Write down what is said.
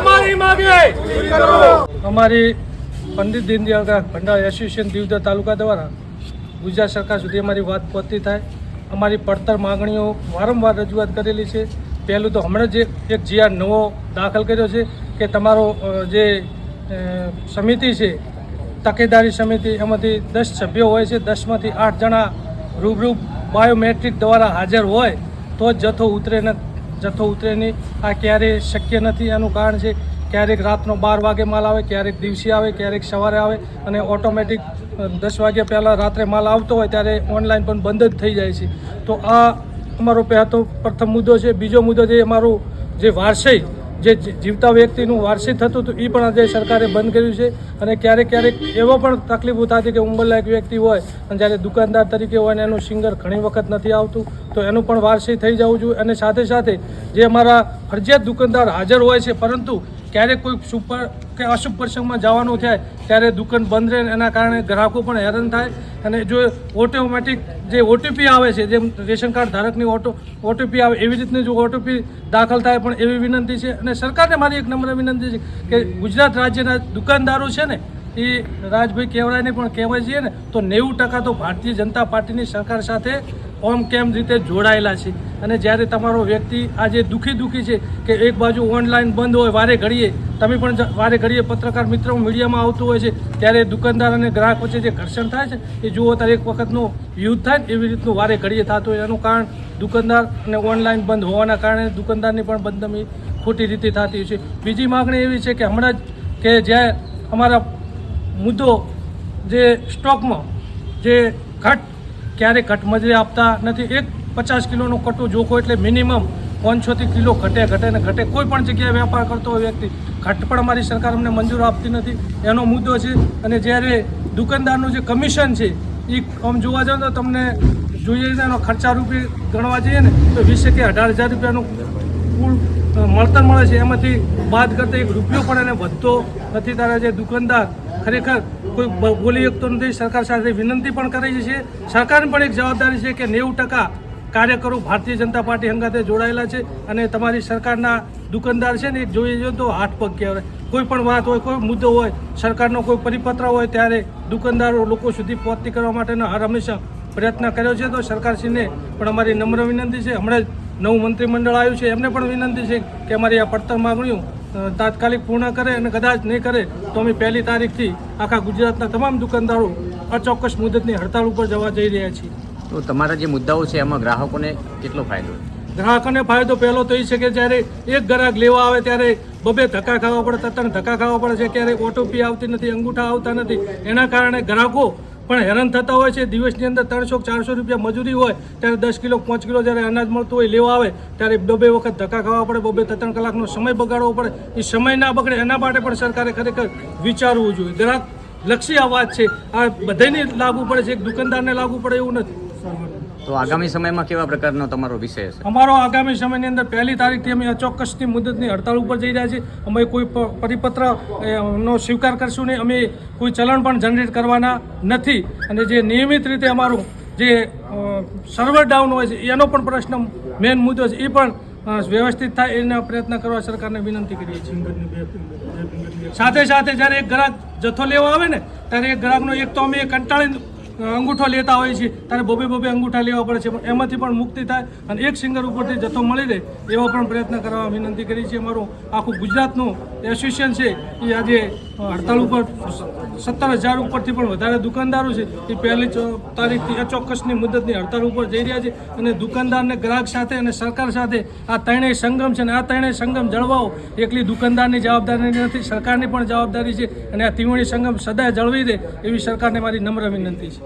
અમારી માંગે. અમારી પંડિત દીનદયાળ ભંડાર એસોસિએશન દીવદર તાલુકા દ્વારા ગુજરાત સરકાર સુધી અમારી વાત પહોંચતી થાય. અમારી પડતર માગણીઓ વારંવાર રજૂઆત કરેલી છે. પહેલું તો હમણાં જ એક જીઆર નવો દાખલ કર્યો છે કે તમારો જે સમિતિ છે, તકેદારી સમિતિ, એમાંથી દસ સભ્યો હોય છે, દસમાંથી આઠ જણા રૂબરૂ બાયોમેટ્રિક દ્વારા હાજર હોય, તો જ જથ્થો ઉતરે ને જથ્થો ઉતરે નહીં. આ ક્યારેય શક્ય નથી. એનું કારણ છે ક્યારેક રાતનો બાર વાગે માલ આવે, ક્યારેક દિવસે આવે, ક્યારેક સવારે આવે અને ઓટોમેટિક દસ વાગ્યા પહેલાં રાત્રે માલ આવતો હોય ત્યારે ઓનલાઈન પણ બંધ જ થઈ જાય છે. તો આ અમારો પહેલો પ્રથમ મુદ્દો છે. બીજો મુદ્દો જે અમારું જે વારસઈ જે જીવતા વ્યક્તિનું વાર્ષિક થતું હતું એ પણ આજે સરકારે બંધ કર્યું છે. અને ક્યારેક ક્યારેક એવો પણ તકલીફો થતી કે ઉંમરલાયક વ્યક્તિ હોય, અને જ્યારે દુકાનદાર તરીકે હોય અને એનું સિંગર ઘણી વખત નથી આવતું, તો એનું પણ વાર્ષિક થઈ જવું જોઈએ. અને સાથે સાથે જે અમારા ફરજિયાત દુકાનદાર હાજર હોય છે, પરંતુ ક્યારેક કોઈ સુપર કે અશુભ પ્રસંગમાં જવાનું થાય ત્યારે દુકાન બંધ રહે એના કારણે ગ્રાહકો પણ હેરાન થાય. અને જો ઓટોમેટિક જે ઓટીપી આવે છે, જેમ રેશન કાર્ડ ધારકની ઓટો ઓટીપી આવે એવી રીતની જો ઓટીપી દાખલ થાય પણ એવી વિનંતી છે. અને સરકારને મારી એક નમ્ર વિનંતી છે કે ગુજરાત રાજ્યના દુકાનદારો છે ને, એ રાજભાઈ કહેવાય પણ કહેવાય છે ને, તો નેવું ટકા તો ભારતીય જનતા પાર્ટીની સરકાર સાથે ઓમ કેમ રીતે જોડાયેલા છે? અને જ્યારે તમારો વ્યક્તિ આજે દુઃખી દુઃખી છે કે એક બાજુ ઓનલાઈન બંધ હોય, વારે ઘડીએ, તમે પણ વારે ઘડીએ પત્રકાર મિત્રો મીડિયામાં આવતું હોય છે, ત્યારે દુકાનદાર અને ગ્રાહક વચ્ચે જે ઘર્ષણ થાય છે, એ જુઓ ત્યારે એક વખતનો યુદ્ધ થાય ને એવી રીતનું વારે ઘડીએ થતું હોય. એનું કારણ દુકાનદાર અને ઓનલાઈન બંધ હોવાના કારણે દુકાનદારની પણ બંધમી ખોટી રીતે થતી હોય છે. બીજી માગણી એવી છે કે હમણાં જ કે જ્યાં અમારા મુદ્દો જે સ્ટોકમાં જે ઘટ ક્યારેય કટમજૂરી આપતા નથી. એક પચાસ કિલોનો કટો જોખો એટલે મિનિમમ પાંચસોથી કિલો ઘટે ઘટે ને ઘટે. કોઈ પણ જગ્યાએ વેપાર કરતો હોય વ્યક્તિ. ઘટ પણ અમારી સરકાર અમને મંજૂર આપતી નથી. એનો મુદ્દો છે અને જ્યારે દુકાનદારનું જે કમિશન છે એ આમ જોવા જાવ તો તમને જોઈએ એનો ખર્ચા રૂપે ગણવા જઈએ ને, તો વીસ કે અઢાર હજાર રૂપિયાનું કુલ મળતર મળે છે. એમાંથી બાદ કરતા એક રૂપિયો પણ એને વધતો નથી. તારા જે દુકાનદાર ખરેખર કોઈ બોલી શકતો નથી. સરકાર સાથે વિનંતી પણ કરી છે સરકારની પણ એક જવાબદારી છે કે નેવું ટકા કાર્યકરો ભારતીય જનતા પાર્ટી હંગાતે જોડાયેલા છે અને તમારી સરકારના દુકાનદાર છે ને એ જોઈએ જો તો હાથ પગ કહેવાય કોઈ પણ વાત હોય, કોઈ મુદ્દો હોય, સરકારનો કોઈ પરિપત્ર હોય ત્યારે દુકાનદારો લોકો સુધી પહોંચતી કરવા માટેનો હર હંમેશા પ્રયત્ન કર્યો છે. તો સરકારશ્રીને પણ અમારી નમ્ર વિનંતી છે. હમણાં જ નવું મંત્રીમંડળ આવ્યું છે. એમને પણ વિનંતી છે કે અમારી આ પડતર માગણીઓ તાત્કાલિક પૂર્ણ કરે અને કદાચ નહીં કરે તો અમે પહેલી તારીખથી આખા ગુજરાતના તમામ દુકાનદારો અચોક્કસ મુદતની હડતાળ ઉપર જવા જઈ રહ્યા છીએ. તો તમારા જે મુદ્દાઓ છે એમાં ગ્રાહકોને કેટલો ફાયદો? ગ્રાહકોને ફાયદો પહેલો તો એ છે કે જ્યારે એક ગ્રાહક લેવા આવે ત્યારે બબે ધક્કા ખાવા પડે તત્ણ ધક્કા ખાવા પડે છે ક્યારેક ઓટોપી આવતી નથી અંગૂઠા આવતા નથી. એના કારણે ગ્રાહકો પણ હેરાન થતા હોય છે. દિવસની અંદર ત્રણસો ચારસો રૂપિયા મજૂરી હોય, ત્યારે દસ કિલો પાંચ કિલો જ્યારે અનાજ મળતું હોય, લેવા આવે, ત્યારે બબે વખત ધક્કા ખાવા પડે, બબે ત્રણ કલાકનો સમય બગાડવો પડે. એ સમય ના બગડે એના માટે પણ સરકારે ખરેખર વિચારવું જોઈએ. ગ્રાહક લક્ષી આ વાત છે. આ બધાને લાગુ પડે છે. એક દુકાનદારને લાગુ પડે એવું નથી. તો આગામી સમયમાં કેવા પ્રકારનો તમારો વિષય હશે? અમારો આગામી સમયની અંદર પહેલી તારીખથી અમે અચોક્કસની મુદતની હડતાળ ઉપર જઈ રહ્યા છીએ. અમે કોઈ પરિપત્ર નો સ્વીકાર કરશું નહીં. અમે કોઈ ચલણ પણ જનરેટ કરવાના નથી. અને જે નિયમિત રીતે અમારું જે સર્વર ડાઉન હોય છે, એનો પણ પ્રશ્ન મેઇન મુદ્દો છે. એ પણ વ્યવસ્થિત થાય એના પ્રયત્ન કરવા સરકારને વિનંતી કરીએ છીએ. સાથે સાથે જ્યારે એક ગ્રાહક જથ્થો લેવા આવે ને, ત્યારે એક ગ્રાહકનો એક તો અમે કંટાળીને અંગૂઠો લેતા હોઈએ છીએ ત્યારે બોબે બોબે અંગૂઠા લેવા પડે છે. એમાંથી પણ મુક્તિ થાય અને એક સિંગર ઉપરથી જથ્થો મળી રહે એવો પણ પ્રયત્ન કરવા વિનંતી કરી છે અમારું આખું ગુજરાતનું એસોસિએશન છે. એ આજે હડતાળ ઉપર સત્તર હજાર ઉપરથી પણ વધારે દુકાનદારો છે. એ પહેલી તારીખથી અચોક્કસની મુદતની હડતાલ ઉપર જઈ રહ્યા છે અને દુકાનદારને ગ્રાહક સાથે અને સરકાર સાથે આ ત્રણેય સંગમ છે અને આ ત્રણેય સંગમ જળવાઓ એકલી દુકાનદારની જવાબદારી નથી, સરકારની પણ જવાબદારી છે અને આ ત્રિવેણી સંગમ સદાય જળવી દે એવી સરકારને મારી નમ્ર વિનંતી છે.